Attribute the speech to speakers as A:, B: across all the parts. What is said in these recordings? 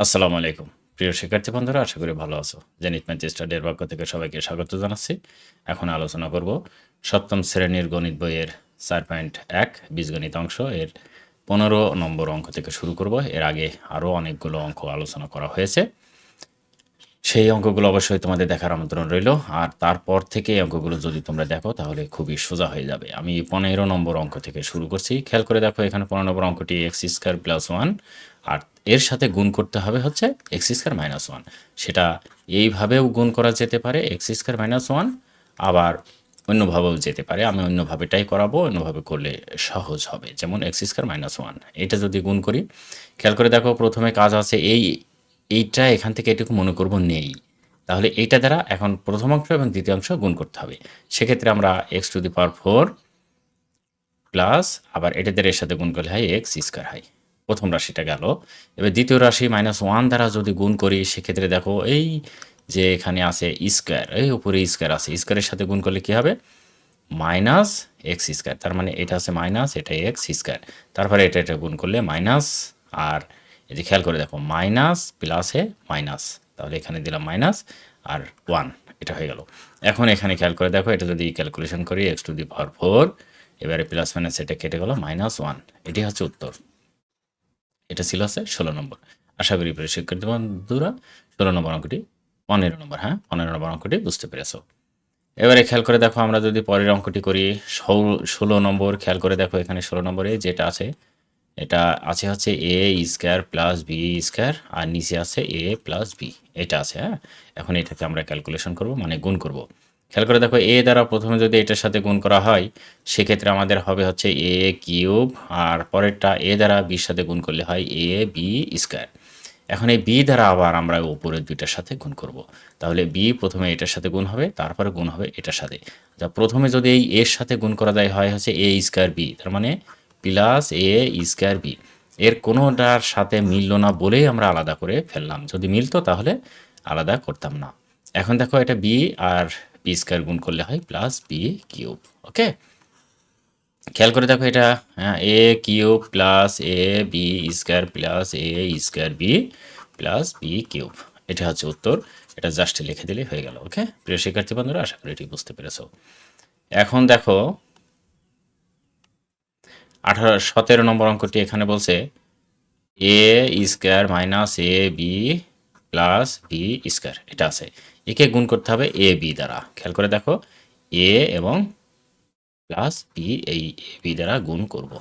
A: আসসালামু আলাইকুম। প্রিয় শিক্ষার্থী বন্ধুরা, আশা করি ভালো আছো। জেনিত ম্যাথ স্টাডির পক্ষ থেকে সবাইকে স্বাগত জানাচ্ছি। এখন আলোচনা করব সপ্তম শ্রেণির গণিত বইয়ের চার পয়েন্ট এক, বীজগণিত অংশ। এর পনেরো নম্বর অঙ্ক থেকে শুরু করব। এর আগে আরও অনেকগুলো অঙ্ক আলোচনা করা হয়েছে। সেই অঙ্কগুলো অবশ্যই তোমাদের দেখার আমন্ত্রণ রইল। আর তারপর থেকে এই অঙ্কগুলো যদি তোমরা দেখো, তাহলে খুবই সোজা হয়ে যাবে। আমি পনেরো নম্বর অঙ্ক থেকে শুরু করছি। খেয়াল করে দেখো, এখানে পনেরো নম্বর অঙ্কটি এক্স স্কোয়ার প্লাস ওয়ান। আর এর সাথে গুণ করতে হবে হচ্ছে এক্স স্কোয়ার মাইনাস ওয়ান। সেটা এইভাবেও গুণ করা যেতে পারে, এক্স স্কোয়ার মাইনাস ওয়ান আবার অন্যভাবেও যেতে পারে। আমি অন্যভাবেটাই করাবো, অন্যভাবে করলে সহজ হবে। যেমন এক্স স্কোয়ার মাইনাস ওয়ান। এটা যদি গুণ করি, খেয়াল করে দেখো, প্রথমে কাজ আছে এই এইটা এখান থেকে এটুকু মনে করব নেই। তাহলে এইটা দ্বারা এখন প্রথম অংশ এবং দ্বিতীয় অংশ গুণ করতে হবে। সেক্ষেত্রে আমরা X to the power four plus আবার এটা দ্বারা এর সাথে গুণ করলে হয় এক্স স্কোয়ার হয় প্রথম রাশিটা গেল। এবার দ্বিতীয় রাশি মাইনাস ওয়ান দ্বারা যদি গুণ করি, সেক্ষেত্রে দেখো এই যে এখানে আছে স্কোয়ার, এই উপরে স্কোয়ার আছে। স্কোয়ারের সাথে গুণ করলে কী হবে? Minus X square. তার মানে এটা আছে মাইনাস, এটা এক্স স্কোয়ার। তারপরে এটা এটা গুণ করলে মাইনাস আর এই যে খেয়াল করে দেখো মাইনাস প্লাসে মাইনাস তাহলে এখানে দিলাম মাইনাস আর ওয়ান এটা হয়ে গেল। এখন এখানে খেয়াল করে দেখো, এটা যদি ক্যালকুলেশন করি X to the power four এবারে প্লাস মাইনাস এটা কেটে গেল মাইনাস ওয়ান এটি হচ্ছে উত্তর। এটা ছিল হচ্ছে ষোলো নম্বর। আশা করি প্রিয় শিক্ষার্থী বন্ধুরা, ষোলো নম্বর অঙ্কটি পনেরো নম্বর হ্যাঁ? পনেরো নম্বর অঙ্কটি বুঝতে পেরেছ। এবারে খেয়াল করে দেখো, আমরা যদি পরের অঙ্কটি করি ষোলো নম্বর, খেয়াল করে দেখো এখানে ষোলো নম্বরে যেটা আছে এটা আছে হচ্ছে A square plus B square আর নিচে আছে এ প্লাস বি এটা আছে হ্যাঁ? এখন এটাকে আমরা ক্যালকুলেশন করব মানে গুণ করব। খেয়াল করে দেখো এ দ্বারা প্রথমে যদি এটার সাথে গুণ করা হয়, সেক্ষেত্রে আমাদের হবে হচ্ছে এ কিউব আর পরেরটা এ দ্বারা বির সাথে গুণ করলে হয় এ বি স্কোয়ার এখন এই বি দ্বারা আবার আমরা উপরের দুইটার সাথে গুণ করব। তাহলে বি প্রথমে এটার সাথে গুণ হবে, তারপরে গুণ হবে এটার সাথে। যা প্রথমে যদি এই এর সাথে গুণ করা যায় হয় হচ্ছে এ স্কোয়ার বি তার মানে প্লাস, এ স্কোয়ার, বি। এর কোনোটার সাথে মিলল না বলেই আমরা আলাদা করে ফেললাম। যদি মিলতো তাহলে আলাদা করতাম না। এখন দেখো এটা বি আর বি স্কোয়ার গুণ করলে হয় প্লাস বি কিউব, ওকে? খেয়াল করে দেখো এটা হ্যাঁ A cube plus A B square plus A square B plus B cube. এটা হচ্ছে উত্তর। এটা জাস্ট লিখে দিলেই হয়ে গেল, ওকে? প্রিয় শিক্ষার্থী বন্ধুরা, আশা করি এটি বুঝতে পেরেছ। এখন দেখো আঠারো, সতেরো নম্বর অঙ্কটি এখানে বলছে A square minus A B plus B square এটা আছে। একে গুণ করতে হবে এ বি দ্বারা। খেয়াল করে দেখো এ এবং প্লাস বি এই এ বি দ্বারা গুণ করব।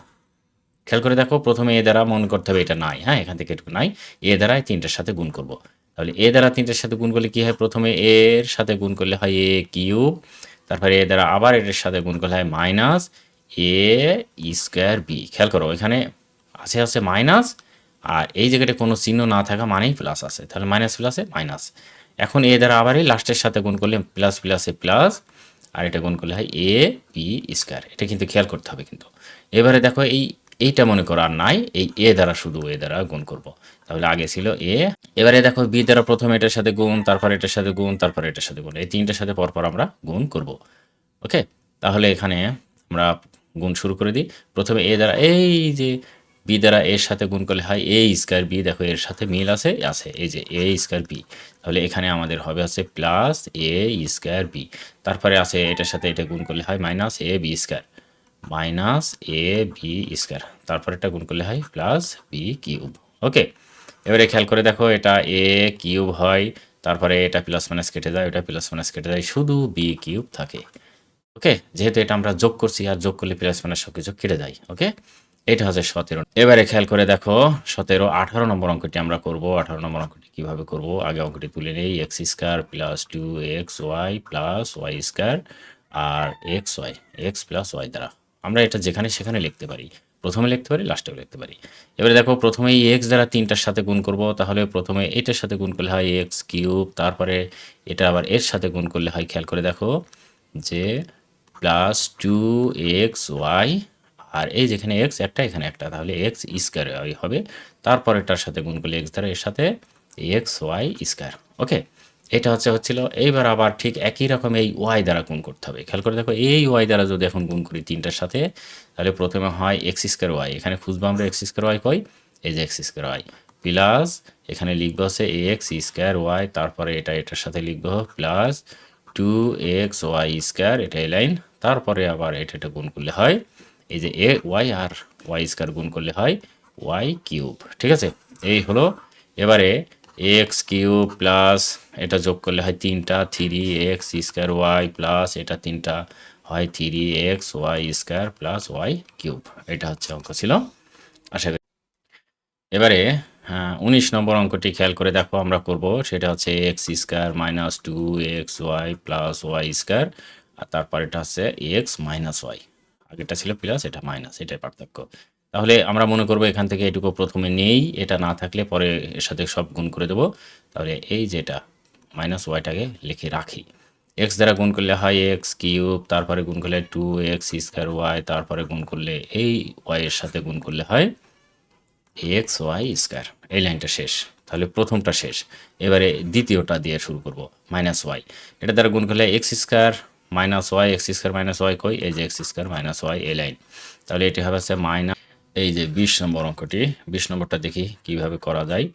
A: খেয়াল করে দেখো, প্রথমে এ দ্বারা মনে করতে হবে এটা নাই হ্যাঁ? এখান থেকে একটু নাই। এ দ্বারা তিনটার সাথে গুণ করব। তাহলে এ দ্বারা তিনটার সাথে গুণ করলে কী হয়? প্রথমে এর সাথে গুণ করলে হয় এ কিউব তারপরে এ দ্বারা আবার এটার সাথে গুণ করলে হয় মাইনাস এ স্কোয়ার বি খেয়াল করো, এখানে আছে আছে মাইনাস আর এই জায়গাটা কোনো চিহ্ন না থাকা মানেই প্লাস আছে। তাহলে মাইনাস প্লাসে মাইনাস এখন এ দ্বারা আবার এই লাস্টের সাথে গুণ করলে প্লাস প্লাসে প্লাস আর এটা গুণ করলে হয় এ বি স্কোয়ার এটা কিন্তু খেয়াল করতে হবে কিন্তু। এবারে দেখো, এই, এইটা মনে করো আর নাই, এই এ দ্বারা শুধু এ দ্বারা গুণ করব। তাহলে আগে ছিল এ এবারে দেখো বি দ্বারা প্রথমে এটার সাথে গুণ, তারপর এটার সাথে গুণ, তারপর এটার সাথে গুণ। এই তিনটার সাথে পরপর আমরা গুণ করব। ওকে তাহলে এখানে আমরা গুণ শুরু করে দিই। প্রথমে এ দ্বারা এই যে বি দ্বারা এর সাথে গুণ করলে হয় এ স্কোয়ার বি, দেখো এর সাথে মিল আছে আছে, এই যে এ স্কোয়ার বি। তাহলে এখানে আমাদের হবে হচ্ছে প্লাস এ স্কোয়ার বি। তারপরে আছে এটার সাথে এটা গুণ করলে হয় minus A B square. Minus A B square. তারপরে এটা গুণ করলে হয় প্লাস বি কিউব। ওকে? এবারে খেয়াল করে দেখো এটা এ কিউব হয়, তারপরে এটা প্লাস মাইনাস কেটে যায়, ওটা প্লাস মাইনাস কেটে যায়, শুধু বি কিউব থাকে। ওকে? যেহেতু এটা আমরা যোগ করছি, আর যোগ করলে প্লাস মানে সব কিছু কেটে যায়, ওকে? এটা হচ্ছে সতেরো। এবারে খেয়াল করে দেখো, সতেরো, আঠারো নম্বর অঙ্কটি আমরা করব। আঠারো নম্বর অঙ্কটি কীভাবে করব? আগে অঙ্কটি তুলে নেই। X square plus two X Y plus Y square আর X Y X plus Y দ্বারা। আমরা এটা যেখানে সেখানে লিখতে পারি। প্রথমে লিখতে পারি লাস্টেও লিখতে পারি। এবারে দেখো প্রথমে এক্স দ্বারা তিনটার সাথে গুণ করব, তাহলে প্রথমে এটার সাথে গুণ করলে হয় এক্স কিউব তারপরে এটা আবার এর সাথে গুণ করলে হয়, খেয়াল করে দেখো, যে প্লাস টু এক্স ওয়াই আর এই যেখানে এক্স একটা, এখানে একটা, তাহলে এক্স স্কোয়ার হবে। তারপর এটার সাথে গুণ করলে এক্স দ্বারা এর সাথে এক্স ওয়াই স্কোয়ার ওকে এটা হচ্ছে, হচ্ছিল, এইবার আবার ঠিক একই রকম এই ওয়াই দ্বারা গুণ করতে হবে। খেয়াল করে দেখো, এই ওয়াই দ্বারা যদি এখন গুণ করি তিনটার সাথে, তাহলে প্রথমে হয় এক্স স্কোয়ার ওয়াই এখানে খুঁজবো আমরা এক্স স্কোয়ার ওয়াই কই? এই যে এক্স স্কোয়ার ওয়াই প্লাস এখানে লিখব হচ্ছে এক্স স্কোয়ার ওয়াই তারপরে এটা এটার সাথে লিখব plus two X Y square এটা এই লাইন তারপরে আবার এটা এটা গুণ করলে হয় এই যে এ, ওয়াই আর ওয়াই স্কোয়ার গুণ করলে হয় ওয়াই কিউব, ঠিক আছে? এই হলো এবারে এক্স কিউব প্লাস এটা যোগ করলে হয় তিনটা, three X square Y plus এটা তিনটা হয় three X Y square plus Y cube, এটা হচ্ছে অঙ্ক ছিল। আশা করি এবারে হ্যাঁ উনিশ নম্বর অঙ্কটি খেয়াল করে দেখো আমরা করব, সেটা হচ্ছে X square minus two X Y plus Y square আর তারপর এটা হচ্ছে এক্স মাইনাস ওয়াই আগেরটা ছিল প্লাস এটা মাইনাস এটাই পার্থক্য। তাহলে আমরা মনে করব এখান থেকে এটুকু প্রথমে নেই, এটা না থাকলে পরে এর সাথে সব গুণ করে দেবো। তাহলে এই যেটা মাইনাস ওয়াইটাকে লিখে রাখি। এক্স দ্বারা গুণ করলে হয় এক্স কিউব তারপরে গুণ করলে টু এক্স স্কোয়ার ওয়াই তারপরে গুণ করলে এই ওয়াইয়ের সাথে গুণ করলে হয় এক্স ওয়াই স্কোয়ার এই লাইনটা শেষ। তাহলে প্রথমটা শেষ। এবারে দ্বিতীয়টা দিয়ে শুরু করব মাইনাস ওয়াই এটা দ্বারা গুণ করলে X square minus Y X square minus Y কই? এই যে এক্স স্কোয়ার মাইনাস ওয়াই এই লাইন তাহলে এটি হবে হচ্ছে মাইনাস এই যে বিশ নম্বর অঙ্কটি। বিশ নম্বরটা দেখি কীভাবে করা যায়।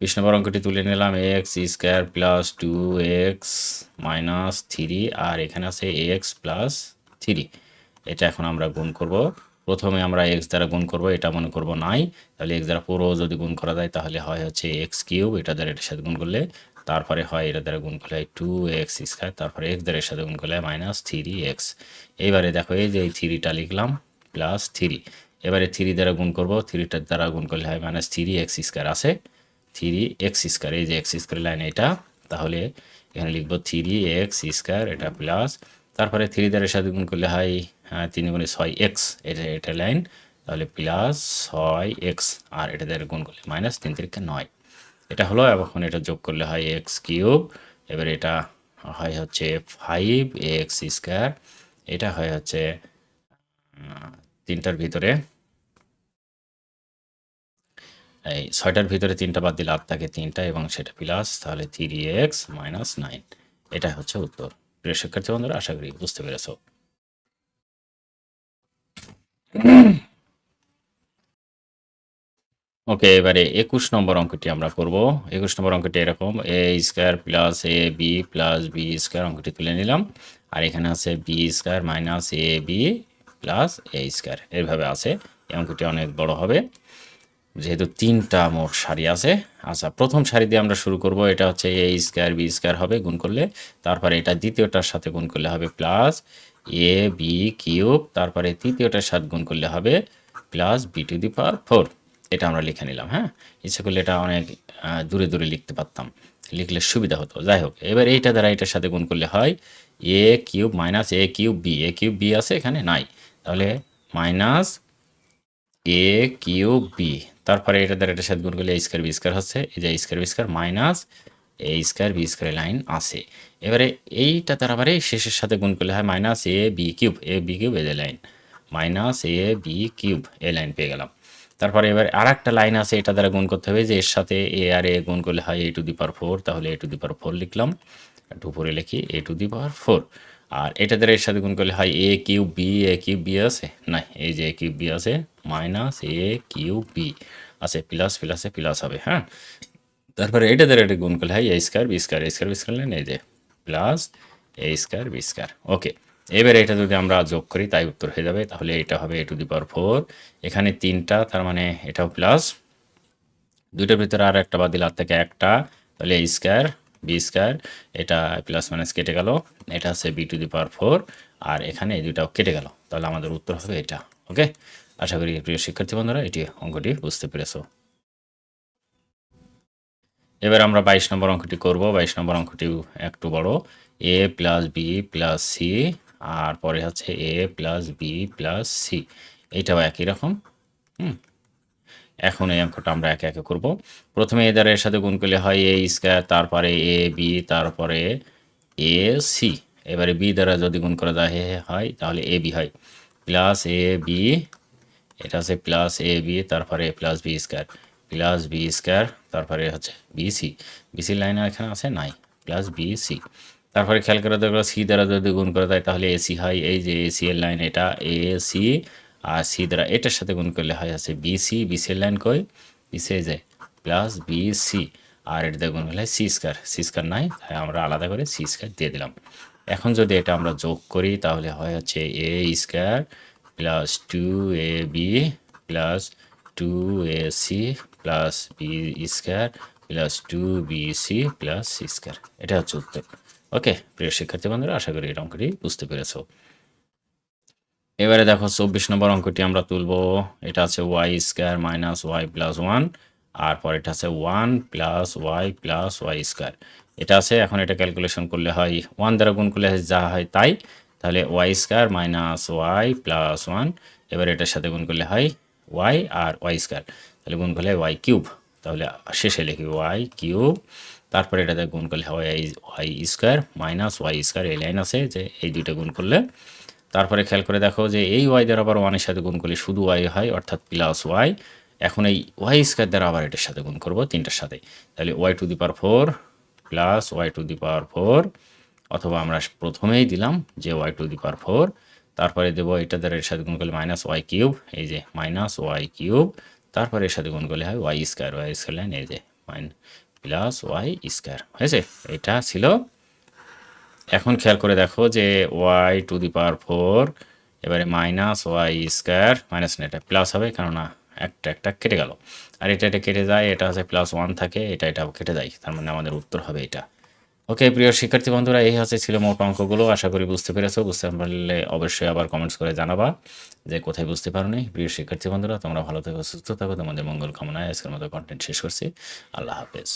A: বিশ নম্বর অঙ্কটি তুলে নিলাম X square plus two X minus three আর এখানে আছে এক্স প্লাস থ্রি এটা এখন আমরা গুণ করব। প্রথমে আমরা এক্স দ্বারা গুণ করব, এটা মনে করব নাই। তাহলে এক্স দ্বারা পুরো যদি গুণ করা যায়, তাহলে হয় হচ্ছে এক্স কিউব এটা দ্বারা এটার সাথে গুণ করলে তারপরে হয় এটা দ্বারা গুণ করলে হয় টু এক্স স্কোয়ার তারপরে এক্স দ্বারা সাথে গুণ করলে মাইনাস থ্রি এক্স এইবারে দেখো এই যে এই থ্রিটা লিখলাম প্লাস থ্রি এবারে থ্রি দ্বারা গুণ করব থ্রিটার দ্বারা গুণ করলে হয় মাইনাস থ্রি এক্স স্কোয়ার আছে। থ্রি এক্স স্কোয়ার এই যে এক্স স্কোয়ার লাইন এটা তাহলে এখানে লিখব থ্রি এক্স স্কোয়ার এটা প্লাস তারপরে থ্রি দ্বারের সাথে গুণ করলে হয় হ্যাঁ, তিন গুণে ছয় এক্স এটা এটা লাইন তাহলে প্লাস ছয় এক্স আর এটা দ্বারা গুণ করলে মাইনাস তিন তিরিকে নয়। এটা হলো এখন এটা যোগ করলে হয় এক্স কিউব এবার এটা হয় হচ্ছে ফাইভ এক্স স্কোয়ার এটা হয় হচ্ছে তিনটার ভিতরে। এই ছয়টার ভিতরে তিনটা বাদ দিলে আট থাকে তিনটা, এবং সেটা প্লাস তাহলে থ্রি এক্স মাইনাস নাইন এটা হচ্ছে উত্তর। প্রিয় শিক্ষার্থী বন্ধুরা, আশা করি বুঝতে পেরেছ। ওকে, এবারে একুশ নম্বর অঙ্কটি আমরা করব। একুশ নম্বর অঙ্কটি এরকম, a square plus a b plus b square, অঙ্কটি তুলে নিলাম। আর এখানে আছে b square minus a b plus a square এইভাবে আছে। এই অঙ্কটি অনেক বড় হবে। যেহেতু তিনটা মোট সারি আছে আচ্ছা প্রথম সারি দিয়ে আমরা শুরু করব। এটা হচ্ছে এ স্কোয়ার বি স্কোয়ার হবে গুণ করলে, তারপরে এটা দ্বিতীয়টার সাথে গুণ করলে হবে প্লাস এ বি কিউব, তারপরে তৃতীয়টার সাথে গুণ করলে হবে plus b to the power four. এটা আমরা লিখে নিলাম হ্যাঁ? ইচ্ছে করলে এটা অনেক দূরে দূরে লিখতে পারতাম, লিখলে সুবিধা হতো। যাই হোক, এবার এইটা দ্বারা এটার সাথে গুণ করলে হয় a cube minus a cube b a cube b আছে এখানে? নাই। তাহলে মাইনাস এ কিউব বি তারপরে এটা দ্বারা এটার সাথে গুণ করলে স্কোয়ার বি স্কোয়ার হচ্ছে, এই যে square b square minus a square b square line আছে। এবারে এইটা তার আবার শেষের সাথে গুণ করলে হয় minus a b cube a b cube a line minus a b cube a line পেয়ে গেলাম। তারপরে এবার আর একটা লাইন আছে, এটা দ্বারা গুণ করতে হবে যে এর সাথে এ আর এ গুণ করলে হয় এ টু দি পাওয়ার ফোর, তাহলে A to the power four লিখলাম। একটু উপরে লিখি, এ টু দি পাওয়ার ফোর। আর এটা দ্বারা এর সাথে গুণ করলে হয় a q b, a q b আছে? না এই যে এ কিউব বি আছে, মাইনাস এ কিউ বি আছে, প্লাস, প্লাসে প্লাস হবে হ্যাঁ? তারপরে এটা দ্বারা এটা গুণ করলে হয় a square b square, a square b square এই যে, plus a square b square, okay. এবার এটা যদি আমরা যোগ করি, তাই উত্তর হয়ে যাবে। তাহলে এটা হবে এ টু দি পাওয়ার ফোর। এখানে তিনটা, তার মানে এটাও প্লাস। দুইটার ভিতরে আর একটা বাদ দিলে আর থেকে একটা, তাহলে এ স্কোয়ার, বি স্কোয়ার, এটা প্লাস মাইনাস কেটে গেল। এটা হচ্ছে b to the power four, আর এখানে এই দুটাও কেটে গেল। তাহলে আমাদের উত্তর হবে এটা, ওকে? আশা করি প্রিয় শিক্ষার্থী বন্ধুরা, এটি অঙ্কটি বুঝতে পেরেছ। এবার আমরা বাইশ নম্বর অঙ্কটি করব। বাইশ নম্বর অঙ্কটি একটু বড়। A plus b plus c আর পরে হচ্ছে a plus b plus c এইটাও একই রকম, হুম? এখন এই অঙ্কটা আমরা একে একে করব। প্রথমে এ দ্বারা এর সাথে গুণ করলে হয় এ স্কোয়ার তারপরে এ বি তারপরে এ সি এবারে বি দ্বারা যদি গুণ করা যায় হয়, তাহলে এ বি হয়। প্লাস এ বি এটা হচ্ছে প্লাস এ বি তারপরে plus b square plus b square তারপরে হচ্ছে বি বিসি বিসি লাইন এখানে আছে নাই। প্লাস বিসি তারপরে খেয়াল করে দেখো সি দ্বারা যদি গুণ করে দেয়, তাহলে এসি হয়। এই যে এসি এর লাইন এটা এ সি আর সি দ্বারা এটার সাথে গুণ করলে হয় আছে বিসি বিসি এর লাইন কই? বিসি এই যে প্লাস বি সি আর এটা দিয়ে গুণ করলে সি স্কোয়ার সি স্কোয়ার নাই, তাই আমরা আলাদা করে সি স্কোয়ার দিয়ে দিলাম। এখন যদি এটা আমরা যোগ করি, তাহলে হয় হচ্ছে a square plus two a b plus two a c plus b square plus two b c plus c square এটা হচ্ছে উত্তর। ওকে, প্রিয় শিক্ষার্থী বন্ধুরা, আশা করি এই অঙ্কটি বুঝতে পেরেছ। এবারে দেখো, চব্বিশ নম্বর অঙ্কটি আমরা তুলবো। এটা আছে y square minus y plus one, আর পর এটা আছে one plus y plus y square. এটা আছে, এখন এটা ক্যালকুলেশন করলে হয়, ওয়ান দ্বারা গুণ করলে যা হয় তাই। তাহলে y square minus y plus one, এবার এটার সাথে গুণ করলে হয় ওয়াই আর ওয়াই স্কোয়ার। তাহলে গুণ করলে ওয়াই কিউব। তাহলে শেষে লিখি ওয়াই কিউব তারপরে এটাতে গুণ করলে হয় y square minus y square এই লাইন আছে যে এই দুইটা গুণ করলে। তারপরে খেয়াল করে দেখো যে এই ওয়াই দ্বারা আবার ওয়ানের সাথে গুণ করলে শুধু ওয়াই হয়, অর্থাৎ প্লাস ওয়াই এখন এই ওয়াই স্কোয়ার দ্বারা আবার এটার সাথে গুণ করব তিনটার সাথে। তাহলে y to the power four plus y to the power four অথবা আমরা প্রথমেই দিলাম যে y to the power four তারপরে দেবো এটা দ্বারা এর সাথে গুণ করলে মাইনাস ওয়াই কিউব এই যে মাইনাস ওয়াই কিউব তারপরে এর সাথে গুণ করলে হয় y square y square line এই যে মাইন প্লাস ওয়াই স্কোয়ার হয়েছে এটা ছিল। এখন খেয়াল করে দেখো যে y to the power four এবারে মাইনাস ওয়াই স্কোয়ার মাইনাস না এটা প্লাস হবে, কেননা একটা একটা কেটে গেল। আর এটা এটা কেটে যায়, এটা হচ্ছে প্লাস ওয়ান থাকে, এটা এটা কেটে যায়, তার মানে আমাদের উত্তর হবে এটা। ওকে প্রিয় শিক্ষার্থী বন্ধুরা, এই হচ্ছে ছিল মোট অঙ্কগুলো, আশা করি বুঝতে পেরেছ। বুঝতে পারলে অবশ্যই আবার কমেন্টস করে জানাবা যে কোথায় বুঝতে পারোনি। প্রিয় শিক্ষার্থী বন্ধুরা, তোমরা ভালো থেকো, সুস্থ থাকো। তোমাদের মঙ্গল কামনায় আজকের মতো কন্টেন্ট শেষ করছি। আল্লাহ হাফেজ।